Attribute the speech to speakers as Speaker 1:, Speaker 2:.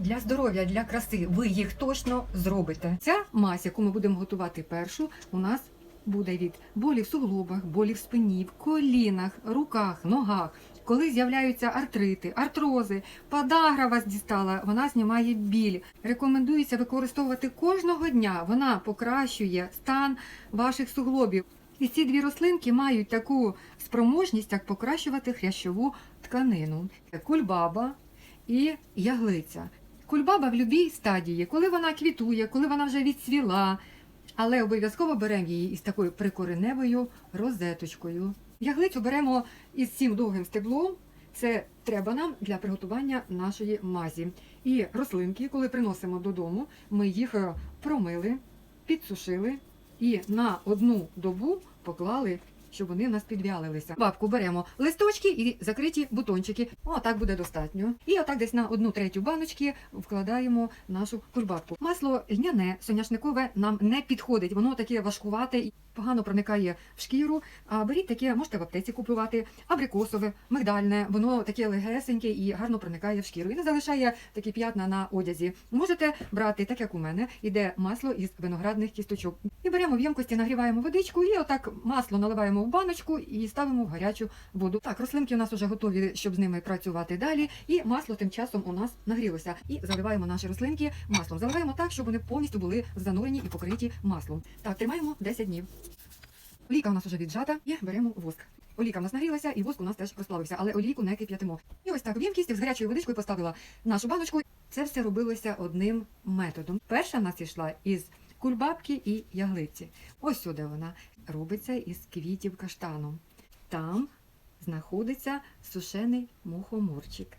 Speaker 1: Для здоров'я, для краси ви їх точно зробите. Ця мазь, яку ми будемо готувати першу, у нас буде від болі в суглобах, болі в спині, в колінах, руках, ногах. Коли з'являються артрити, артрози, подагра вас дістала, вона знімає біль. Рекомендується використовувати кожного дня. Вона покращує стан ваших суглобів. І ці дві рослинки мають таку спроможність, як покращувати хрящову тканину. Кульбаба і яглиця. Кульбаба в будь-якій стадії, коли вона квітує, коли вона вже відцвіла, але обов'язково беремо її із такою прикореневою розеточкою. Яглицю беремо із цим довгим стеблом. Це треба нам для приготування нашої мазі. І рослинки, коли приносимо додому, ми їх е, промили, підсушили і на одну добу поклали, щоб вони в нас підвялилися. Бабку беремо листочки і закриті бутончики. О, так буде достатньо. І отак десь на одну третю баночки вкладаємо нашу кульбабку. Масло льняне, соняшникове нам не підходить. Воно таке важкувате і погано проникає в шкіру. А беріть таке, можете в аптеці купувати, абрикосове, мигдальне, воно таке легесеньке і гарно проникає в шкіру. І не залишає такі п'ятна на одязі. Можете брати, так як у мене, іде масло із виноградних кісточок. І беремо в ємкості, нагріваємо водичку і отак масло наливаємо в баночку і ставимо в гарячу воду. Так, рослинки у нас вже готові, щоб з ними працювати далі. І масло тим часом у нас нагрілося. І заливаємо наші рослинки маслом. Заливаємо так, щоб вони повністю були занурені і покриті маслом. Так, тримаємо 10 днів. Олійка у нас вже віджата і беремо воск. Олійка в нас нагрілася, і воск у нас теж розплавився, але олійку не кип'ятимо. І ось так в ємкість з гарячою водичкою поставила нашу баночку. Це все робилося одним методом. Перша в нас йшла із кульбабки і яглиці. Ось сюди вона робиться із квітів каштану. Там знаходиться сушений мухоморчик.